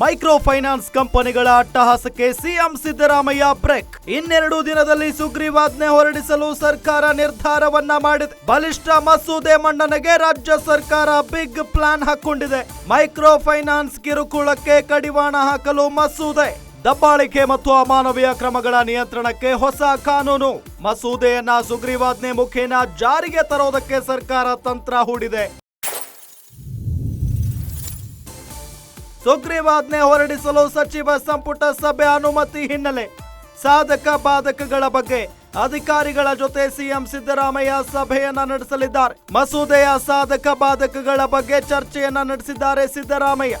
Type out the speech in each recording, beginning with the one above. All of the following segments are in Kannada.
ಮೈಕ್ರೋ ಫೈನಾನ್ಸ್ ಕಂಪನಿಗಳ ಅಟ್ಟಹಾಸಕ್ಕೆ ಸಿಎಂ ಸಿದ್ದರಾಮಯ್ಯ ಬ್ರೇಕ್. ಇನ್ನೆರಡು ದಿನದಲ್ಲಿ ಸುಗ್ರೀವಾಜ್ಞೆ ಹೊರಡಿಸಲು ಸರ್ಕಾರ ನಿರ್ಧಾರವನ್ನ ಮಾಡಿದೆ. ಬಲಿಷ್ಠ ಮಸೂದೆ ಮಂಡನೆಗೆ ರಾಜ್ಯ ಸರ್ಕಾರ ಬಿಗ್ ಪ್ಲಾನ್ ಹಾಕೊಂಡಿದೆ. ಮೈಕ್ರೋ ಫೈನಾನ್ಸ್ ಕಿರುಕುಳಕ್ಕೆ ಕಡಿವಾಣ ಹಾಕಲು ಮಸೂದೆ. ದಬ್ಬಾಳಿಕೆ ಮತ್ತು ಅಮಾನವೀಯ ಕ್ರಮಗಳ ನಿಯಂತ್ರಣಕ್ಕೆ ಹೊಸ ಕಾನೂನು. ಮಸೂದೆಯನ್ನ ಸುಗ್ರೀವಾಜ್ಞೆ ಮುಖೇನ ಜಾರಿಗೆ ತರೋದಕ್ಕೆ ಸರ್ಕಾರ ತಂತ್ರ ಹೂಡಿದೆ. ಸುಗ್ರೀವಾಜ್ಞೆ ಹೊರಡಿಸಲು ಸಚಿವ ಸಂಪುಟ ಸಭೆ ಅನುಮತಿ ಹಿನ್ನೆಲೆ. ಸಾಧಕ ಬಾಧಕಗಳ ಬಗ್ಗೆ ಅಧಿಕಾರಿಗಳ ಜೊತೆ ಸಿಎಂ ಸಿದ್ದರಾಮಯ್ಯ ಸಭೆಯನ್ನ ನಡೆಸಲಿದ್ದಾರೆ. ಮಸೂದೆಯ ಸಾಧಕ ಬಾಧಕಗಳ ಬಗ್ಗೆ ಚರ್ಚೆಯನ್ನ ನಡೆಸಿದ್ದಾರೆ ಸಿದ್ದರಾಮಯ್ಯ.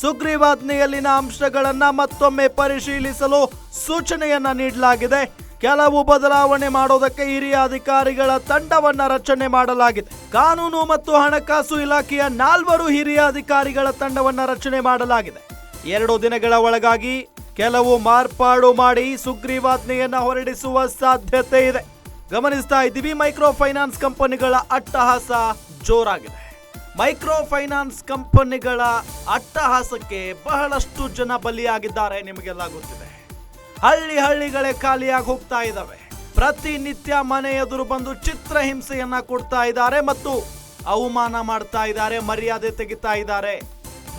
ಸುಗ್ರೀವಾಜ್ಞೆಯಲ್ಲಿನ ಅಂಶಗಳನ್ನ ಮತ್ತೊಮ್ಮೆ ಪರಿಶೀಲಿಸಲು ಸೂಚನೆಯನ್ನ ನೀಡಲಾಗಿದೆ. ಕೆಲವು ಬದಲಾವಣೆ ಮಾಡೋದಕ್ಕೆ ಹಿರಿಯ ಅಧಿಕಾರಿಗಳ ತಂಡವನ್ನ ರಚನೆ ಮಾಡಲಾಗಿದೆ. ಕಾನೂನು ಮತ್ತು ಹಣಕಾಸು ಇಲಾಖೆಯ ನಾಲ್ವರು ಹಿರಿಯ ಅಧಿಕಾರಿಗಳ ತಂಡವನ್ನ ರಚನೆ ಮಾಡಲಾಗಿದೆ. ಎರಡು ದಿನಗಳ ಒಳಗಾಗಿ ಕೆಲವು ಮಾರ್ಪಾಡು ಮಾಡಿ ಸುಗ್ರೀವಾಜ್ಞೆಯನ್ನು ಹೊರಡಿಸುವ ಸಾಧ್ಯತೆ ಇದೆ. ಗಮನಿಸ್ತಾ ಇದ್ದೀವಿ, ಮೈಕ್ರೋ ಫೈನಾನ್ಸ್ ಕಂಪನಿಗಳ ಅಟ್ಟಹಾಸ ಜೋರಾಗಿದೆ. ಮೈಕ್ರೋ ಫೈನಾನ್ಸ್ ಕಂಪನಿಗಳ ಅಟ್ಟಹಾಸಕ್ಕೆ ಬಹಳಷ್ಟು ಜನ ಬಲಿಯಾಗಿದ್ದಾರೆ, ನಿಮಗೆಲ್ಲ ಗೊತ್ತಿದೆ. ಹಳ್ಳಿ ಹಳ್ಳಿಗಳೇ ಖಾಲಿಯಾಗಿ ಹೋಗ್ತಾ ಇದ್ದಾವೆ. ಪ್ರತಿನಿತ್ಯ ಮನೆ ಎದುರು ಬಂದು ಚಿತ್ರಹಿಂಸೆಯನ್ನ ಕೊಡ್ತಾ ಇದ್ದಾರೆ ಮತ್ತು ಅವಮಾನ ಮಾಡ್ತಾ ಇದ್ದಾರೆ, ಮರ್ಯಾದೆ ತೆಗಿತಾ ಇದ್ದಾರೆ.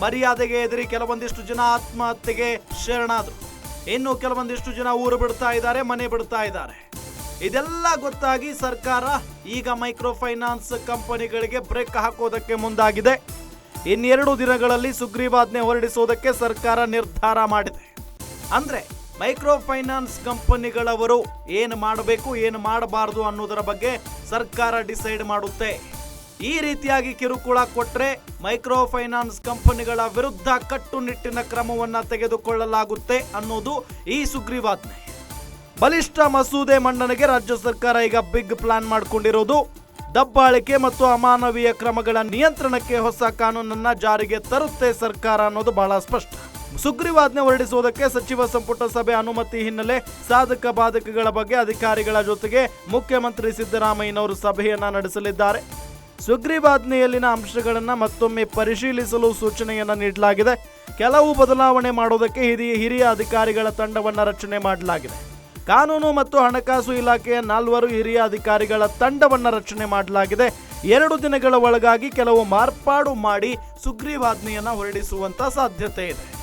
ಮರ್ಯಾದೆಗೆ ಎದುರಿ ಕೆಲವೊಂದಿಷ್ಟು ಜನ ಆತ್ಮಹತ್ಯೆಗೆ ಶರಣಾದ್ರು. ಇನ್ನು ಕೆಲವೊಂದಿಷ್ಟು ಜನ ಊರು ಬಿಡ್ತಾ ಇದ್ದಾರೆ, ಮನೆ ಬಿಡ್ತಾ ಇದ್ದಾರೆ. ಇದೆಲ್ಲ ಗೊತ್ತಾಗಿ ಸರ್ಕಾರ ಈಗ ಮೈಕ್ರೋ ಫೈನಾನ್ಸ್ ಕಂಪನಿಗಳಿಗೆ ಬ್ರೇಕ್ ಹಾಕೋದಕ್ಕೆ ಮುಂದಾಗಿದೆ. ಇನ್ನೆರಡು ದಿನಗಳಲ್ಲಿ ಸುಗ್ರೀವಾಜ್ಞೆ ಹೊರಡಿಸೋದಕ್ಕೆ ಸರ್ಕಾರ ನಿರ್ಧಾರ ಮಾಡಿದೆ. ಅಂದ್ರೆ ಮೈಕ್ರೋ ಫೈನಾನ್ಸ್ ಕಂಪನಿಗಳವರು ಏನು ಮಾಡಬೇಕು, ಏನು ಮಾಡಬಾರದು ಅನ್ನೋದರ ಬಗ್ಗೆ ಸರ್ಕಾರ ಡಿಸೈಡ್ ಮಾಡುತ್ತೆ. ಈ ರೀತಿಯಾಗಿ ಕಿರುಕುಳ ಕೊಟ್ಟರೆ ಮೈಕ್ರೋ ಫೈನಾನ್ಸ್ ಕಂಪನಿಗಳ ವಿರುದ್ಧ ಕಟ್ಟುನಿಟ್ಟಿನ ಕ್ರಮವನ್ನು ತೆಗೆದುಕೊಳ್ಳಲಾಗುತ್ತೆ ಅನ್ನೋದು ಈ ಸುಗ್ರೀವಾಜ್ಞೆ. ಬಲಿಷ್ಠ ಮಸೂದೆ ಮಂಡನೆಗೆ ರಾಜ್ಯ ಸರ್ಕಾರ ಈಗ ಬಿಗ್ ಪ್ಲಾನ್ ಮಾಡಿಕೊಂಡಿರೋದು. ದಬ್ಬಾಳಿಕೆ ಮತ್ತು ಅಮಾನವೀಯ ಕ್ರಮಗಳ ನಿಯಂತ್ರಣಕ್ಕೆ ಹೊಸ ಕಾನೂನನ್ನ ಜಾರಿಗೆ ತರುತ್ತೆ ಸರ್ಕಾರ ಅನ್ನೋದು ಬಹಳ ಸ್ಪಷ್ಟ. ಸುಗ್ರೀವಾಜ್ಞೆ ಹೊರಡಿಸುವುದಕ್ಕೆ ಸಚಿವ ಸಂಪುಟ ಸಭೆ ಅನುಮತಿ ಹಿನ್ನೆಲೆ ಸಾಧಕ ಬಾಧಕಗಳ ಬಗ್ಗೆ ಅಧಿಕಾರಿಗಳ ಜೊತೆಗೆ ಮುಖ್ಯಮಂತ್ರಿ ಸಿದ್ದರಾಮಯ್ಯನವರು ಸಭೆಯನ್ನ ನಡೆಸಲಿದ್ದಾರೆ. ಸುಗ್ರೀವಾಜ್ಞೆಯಲ್ಲಿನ ಅಂಶಗಳನ್ನು ಮತ್ತೊಮ್ಮೆ ಪರಿಶೀಲಿಸಲು ಸೂಚನೆಯನ್ನ ನೀಡಲಾಗಿದೆ. ಕೆಲವು ಬದಲಾವಣೆ ಮಾಡೋದಕ್ಕೆ ಹಿರಿಯ ಹಿರಿಯ ಅಧಿಕಾರಿಗಳ ತಂಡವನ್ನ ರಚನೆ ಮಾಡಲಾಗಿದೆ. ಕಾನೂನು ಮತ್ತು ಹಣಕಾಸು ಇಲಾಖೆಯ ನಾಲ್ವರು ಹಿರಿಯ ಅಧಿಕಾರಿಗಳ ತಂಡವನ್ನ ರಚನೆ ಮಾಡಲಾಗಿದೆ. ಎರಡು ದಿನಗಳ ಒಳಗಾಗಿ ಕೆಲವು ಮಾರ್ಪಾಡು ಮಾಡಿ ಸುಗ್ರೀವಾಜ್ಞೆಯನ್ನ ಹೊರಡಿಸುವಂತ ಸಾಧ್ಯತೆ ಇದೆ.